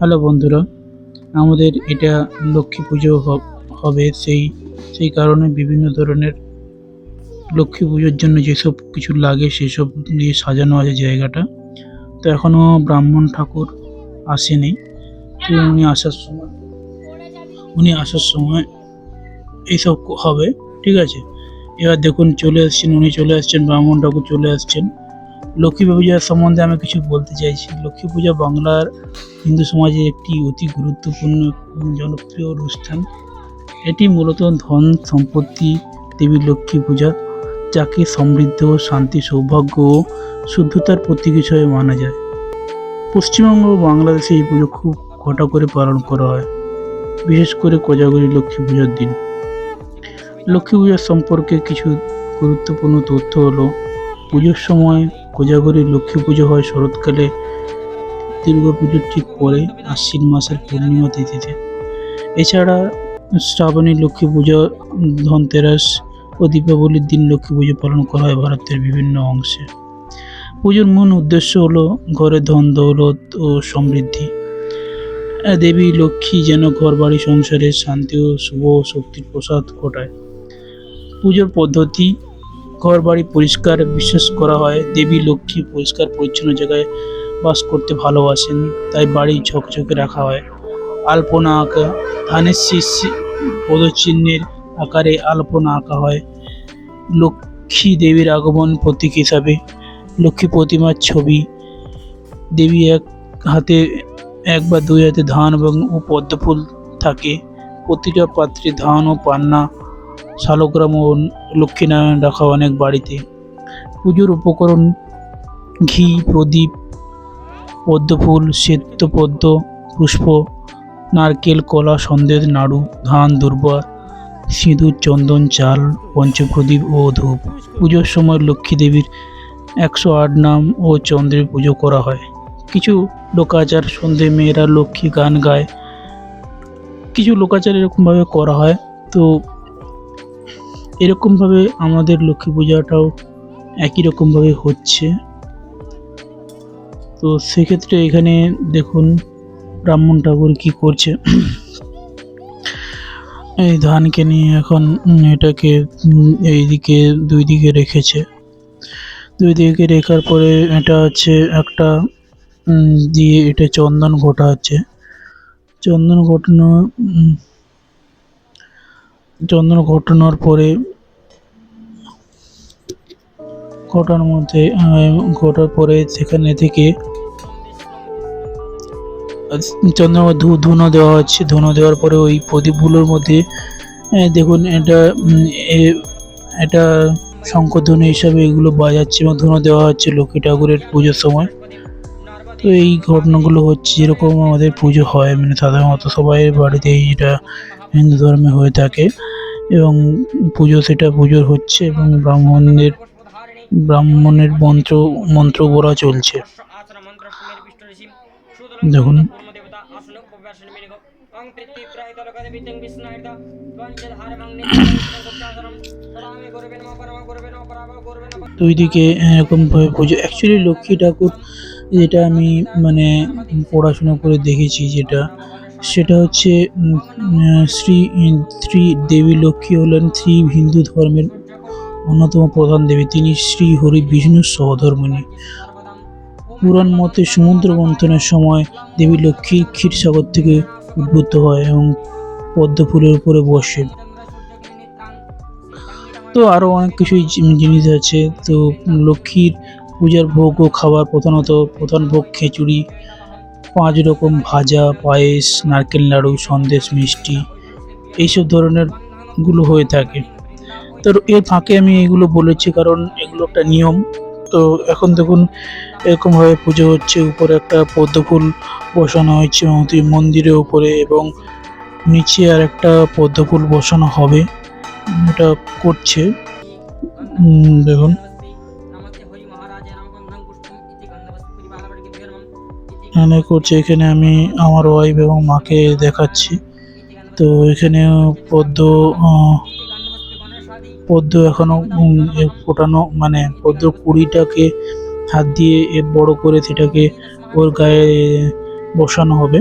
Hello বন্ধুরা, আমাদের এটা লক্ষ্মী পুজো হবে সেই সেই কারণে বিভিন্ন ধরনের লক্ষ্মী পুজোর জন্য যেসব কিছু লাগে সেসব দিয়ে সাজানো আছে জায়গাটা। তো এখনও ব্রাহ্মণ ঠাকুর আসেনি। তো উনি আসার সময়, উনি আসার সময় এইসব হবে, ঠিক আছে? এবার দেখুন চলে এসছেন, উনি চলে আসছেন ব্রাহ্মণ ঠাকুর চলে আসছেন লক্ষ্মী পূজার সম্বন্ধে আমি কিছু বলতে চাইছি। লক্ষ্মী পূজা বাংলার হিন্দু সমাজে একটি অতি গুরুত্বপূর্ণ এবং জনপ্রিয় অনুষ্ঠান। এটি মূলত ধন সম্পত্তি দেবী লক্ষ্মী পূজা, যাকে সমৃদ্ধ, শান্তি, সৌভাগ্য ও শুদ্ধতার প্রতীক হিসেবে মানা যায়। পশ্চিমবঙ্গ ও বাংলাদেশে এই পুজো খুব ঘটা করে পালন করা হয়, বিশেষ করে কোজাগরী লক্ষ্মী পূজার দিন। লক্ষ্মী পূজার সম্পর্কে কিছু গুরুত্বপূর্ণ তথ্য হলো, পুজোর সময় কোজাগরী লক্ষ্মী পুজো হয় শরৎকালে। দুর্গা পুজোর ঠিক পরে আশ্বিন মাসের পূর্ণিমা তিথিতে। এছাড়া শ্রাবণী লক্ষ্মী পুজো, ধনতেরাস ও দীপাবলির দিন লক্ষ্মী পুজো পালন করা হয় ভারতের বিভিন্ন অংশে। পুজোর মূল উদ্দেশ্য হলো ঘরে ধন, দৌলত ও সমৃদ্ধি। দেবী লক্ষ্মী যেন ঘর বাড়ি সংসারে শান্তি ও শুভ শক্তির প্রসাদ ঘটায়। পুজোর পদ্ধতি ঘর বাড়ি পরিষ্কার বিশ্বাস করা হয়। দেবী, লক্ষ্মী পরিষ্কার পরিচ্ছন্ন জায়গায় বাস করতে ভালোবাসেন, তাই বাড়ি ঝকঝকে রাখা হয়। আলপনা আঁকা, ধানের শীষ, পদচিহ্নের আকারে আলপনা আঁকা হয়। লক্ষ্মী দেবীর আগমন প্রতীক হিসাবে। লক্ষ্মী প্রতিমার ছবি। দেবী এক হাতে, এক বা দুই হাতে ধান এবং ও পদ্মফুল থাকে। প্রতিটা পাত্রে ধান ও পান্না শালগ্রাম ও লক্ষ্মীনারায়ণ রাখা অনেক বাড়িতে। পুজোর উপকরণ ঘি, প্রদীপ, পদ্মফুল শ্বেত পদ্ম পুষ্প, নারকেল, কলা, সন্দেশ, নাড়ু, ধান, দুর্বা, সিঁদুর, চন্দন, চাল, পঞ্চপ্রদীপ ও ধূপ। পুজোর সময় লক্ষ্মী দেবীর একশো আট নাম ও চন্দ্রের পুজো করা হয়। কিছু লোকাচার সন্ধে মেয়েরা লক্ষ্মী গান গায়। কিছু লোকাচার এরকমভাবে করা হয়। তো এরকমভাবে আমাদের লক্ষ্মী পূজাটাও একই রকমভাবে হচ্ছে। তো সেক্ষেত্রে এখানে দেখুন ব্রাহ্মণ ঠাকুর কি করছে। এই ধানকে নিয়ে এখন এটাকে এইদিকে দুই দিকে রেখেছে। দুই দিকে রেখার পরে এটা হচ্ছে একটা দিয়ে এটা চন্দন ঘটা হচ্ছে চন্দন ঘটানো উম, চন্দন ঘটানোর পরে ঘটার মধ্যে ঘটার পরে সেখানে থেকে চন্দ্র ধুনো দেওয়া হচ্ছে। ধুনো দেওয়ার পরে ওই প্রদীপগুলোর মধ্যে দেখুন এটা এটা শঙ্করধ্বনি হিসাবে এগুলো বাজাচ্ছে এবং ধুনো দেওয়া হচ্ছে লক্ষ্মী ঠাকুরের পুজোর সময়। তো এই ঘটনাগুলো হচ্ছে যেরকম আমাদের পুজো হয় মানে সাধারণত সবাই বাড়িতেই এটা হিন্দু ধর্মে হয়ে থাকে এবং পুজো সেটা পুজোর হচ্ছে এবং ব্রাহ্মণদের ব্রাহ্মণের মন্ত্র মন্ত্র বলা চলছে। দেখুন। দুই দিকে এরকমভাবে পুজো অ্যাকচুয়ালি লক্ষ্মী ঠাকুর যেটা আমি মানে পড়াশোনা করে দেখেছি যেটা, সেটা হচ্ছে শ্রী শ্রী দেবী লক্ষ্মী হলেন শ্রী হিন্দু ধর্মের অন্যতম প্রধান দেবী। তিনি শ্রী হরি বিষ্ণুর সহধর্মিণী। পুরাণ মতে সমুদ্র মন্থনের সময় দেবী লক্ষ্মী ক্ষীরসাগর থেকে উদ্ভূত হয় এবং পদ্ম ফুলের উপরে বসে। তো আরও অনেক কিছুই জিনিস আছে। তো লক্ষ্মীর পূজার ভোগ ও খাবার প্রধানত প্রধান ভোগ খিচুড়ি, পাঁচ রকম ভাজা, পায়েস, নারকেল নাড়ু সন্দেশ, মিষ্টি এইসব ধরনেরগুলো হয়ে থাকে। তো এর ফাঁকে আমি এগুলো বলেছি কারণ এগুলো একটা নিয়ম। তো এখন দেখুন এরকমভাবে পুজো হচ্ছে, উপরে একটা পদ্মফুল বসানো হয়েছে মন্দির মন্দিরের উপরে এবং নিচে আর একটা পদ্ম ফুল বসানো হবে। এটা করছে। দেখুন। এখানে করছে এখানে আমি আমার ওয়াইফ এবং মাকে দেখাচ্ছি। তো এখানে পদ্ম পদ্ম এখনও উম, এ ফোটানো মানে পদ্ম কুড়িটাকে হাত দিয়ে এ বড় করে সেটাকে ওর গায়ে বসানো হবে।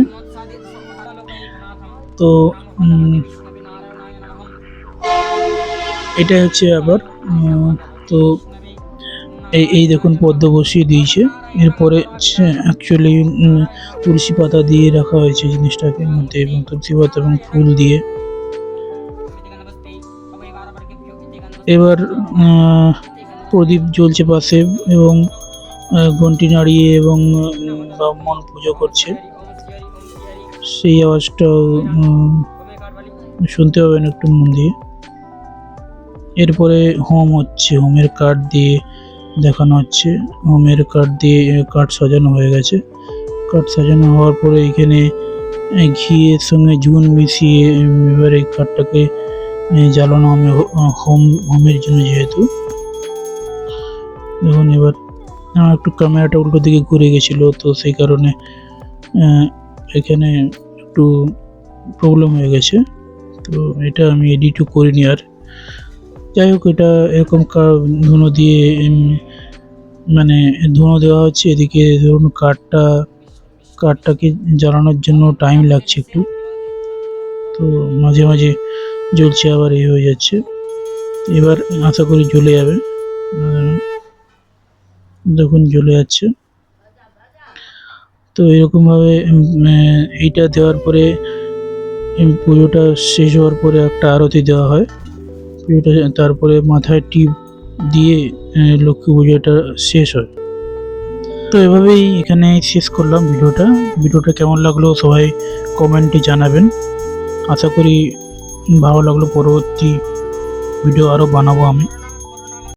তো এটা হচ্ছে আবার তো এই এই দেখুন পদ্ম বসিয়ে দিয়েছে। এরপরে অ্যাকচুয়ালি তুলসী পাতা দিয়ে রাখা হয়েছে জিনিসটাকে, মধ্যে এবং তুলসী পাতা এবং ফুল দিয়ে। এবার প্রদীপ জ্বলছে পাশে এবং ঘন্টি নাড়িয়ে এবং ব্রাহ্মণ পুজো করছে। সেই আওয়াজটাও শুনতে পাবেন একটু মন দিয়ে। এরপরে হোম হচ্ছে, হোমের কাঠ দিয়ে দেখানো হচ্ছে। হোমের কাঠ দিয়ে কাঠ সাজানো হয়ে গেছে। কাঠ সাজানো হওয়ার পরে এখানে ঘিয়ের সঙ্গে জুন মিশিয়ে এবার এই কাঠটাকে জ্বালানো হোম, হোমের জন্য যেহেতু। দেখুন এবার আমার একটু ক্যামেরাটা উল্টো দিকে ঘুরে গেছিল, তো সেই কারণে এখানে একটু প্রবলেম হয়ে গেছে। তো এটা আমি এডিটও করিনি আর। যাই হোক, এটা এরকম কা- ধুনো দিয়ে মানে ধুনো দেওয়া হচ্ছে, এদিকে ধরুন কাঠটা, কাঠটাকে জ্বালানোর জন্য টাইম লাগছে একটু। তো মাঝে মাঝে জ্বলছে আবার এই হয়ে যাচ্ছে। এবার আশা করি জ্বলে যাবে। দেখুন জ্বলে যাচ্ছে। তো এরকমভাবে এইটা দেওয়ার পরে পুজোটা শেষ হওয়ার পরে একটা আরতি দেওয়া হয়। পুজোটা তারপরে মাথায় টিপ দিয়ে লক্ষ্মী পুজোটা শেষ হয়। তো এভাবেই এখানে শেষ করলাম ভিডিওটা। ভিডিওটা কেমন লাগল সবাই কমেন্টে জানাবেন। আশা করি ভালো লাগল। পরবর্তী ভিডিও আরও বানাবো আমি।